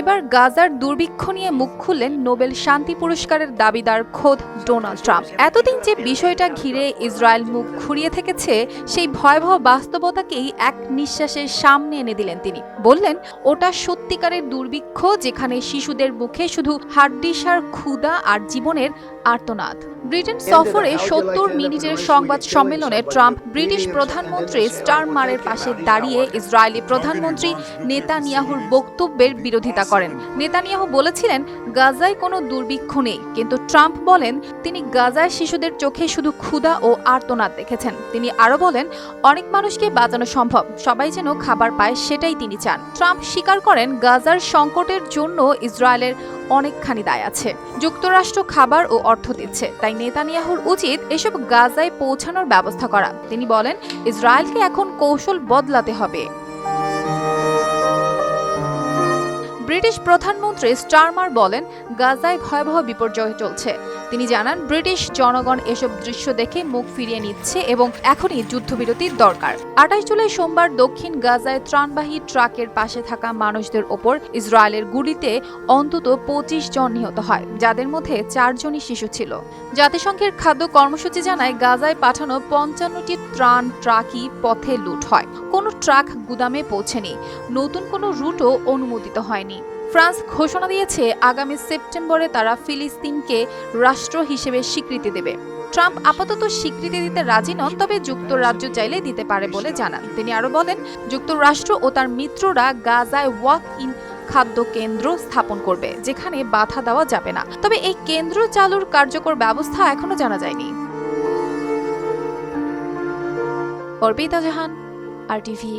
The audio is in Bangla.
এবার গাজার দুর্ভিক্ষ নিয়ে মুখ খুললেন নোবেল শান্তি পুরস্কারের দাবিদার খোদ ডোনাল্ড ট্রাম্প। এতদিন যে বিষয়টা ঘিরে ইসরায়েল মুখ ঘুরিয়ে থেকেছে সেই ভয়াবহ বাস্তবতাকেই এক নিঃশ্বাসের সামনে এনে দিলেন তিনি। বললেন ওটা সত্যিকারের দুর্ভিক্ষ যেখানে শিশুদের মুখে শুধু হাড্ডিসার ক্ষুদা আর জীবনের আর্তনাদ। ব্রিটেন সফরে সত্তর মিনিটের সংবাদ সম্মেলনে ট্রাম্প ব্রিটিশ প্রধানমন্ত্রী স্টারমারের পাশে দাঁড়িয়ে ইসরায়েলি প্রধানমন্ত্রী নেতানিয়াহুর বক্তব্যের বিরোধিতা করেন। নেতানিয়াহু বলেছিলেন, গাজায় কোনো দুর্ভিক্ষ নেই, কিন্তু ট্রাম্প বলেন, তিনি গাজায় শিশুদের চোখে শুধু ক্ষুধা ও আর্তনাদ দেখেছেন। তিনি আরও বলেন, অনেক মানুষকে বাঁচানো সম্ভব, সবাই যেন খাবার পায় সেটাই তিনি চান। ট্রাম্প স্বীকার করেন, গাজার সংকটের জন্য ইসরায়েলের অনেকখানি দায় আছে। যুক্তরাষ্ট্র খাবার ও অর্থ দিচ্ছে, তাই নেতানিয়াহুর উচিত এসব গাজায় পৌঁছানোর ব্যবস্থা করা। তিনি বলেন, ইসরায়েলকে এখন কৌশল বদলাতে হবে। ব্রিটিশ প্রধানমন্ত্রী স্টারমার বলেন, গাজায় ভয়াবহ বিপর্যয় চলছে। তিনি জানান, ব্রিটিশ জনগণ এসব দৃশ্য দেখে মুখ ফিরিয়ে নিচ্ছে এবং এখনই যুদ্ধবিরতির দরকার। আঠাশ জুলাই সোমবার দক্ষিণ গাজায় ত্রাণবাহী ট্রাকের পাশে থাকা মানুষদের ওপর ইসরায়েলের গুলিতে অন্তত পঁচিশ জন নিহত হয়, যাদের মধ্যে চারজনই শিশু ছিল। জাতিসংঘের খাদ্য কর্মসূচি জানায়, গাজায় পাঠানো পঞ্চান্নটি ত্রাণ ট্রাকই পথে লুট হয়। কোনো ট্রাক গুদামে পৌঁছেনি। নতুন কোনো রুটও অনুমোদিত হয়নি। ফ্রান্স ঘোষণা দিয়েছে আগামী সেপ্টেম্বরে তারা ফিলিস্তিনকে রাষ্ট্র হিসেবে স্বীকৃতি দেবে। ট্রাম্প আপাতত স্বীকৃতি দিতে রাজি নন, তবে যুক্তরাজ্য চাইলে দিতে পারে বলে জানান। তিনি আরও বলেন, যুক্তরাষ্ট্র ও তার মিত্ররা গাজায় ওয়াক ইন খাদ্য কেন্দ্র স্থাপন করবে, যেখানে বাধা দেওয়া যাবে না। তবে এই কেন্দ্র চালুর কার্যকর ব্যবস্থা এখনও জানা যায়নি। অর্পিতা জাহান, আর টিভি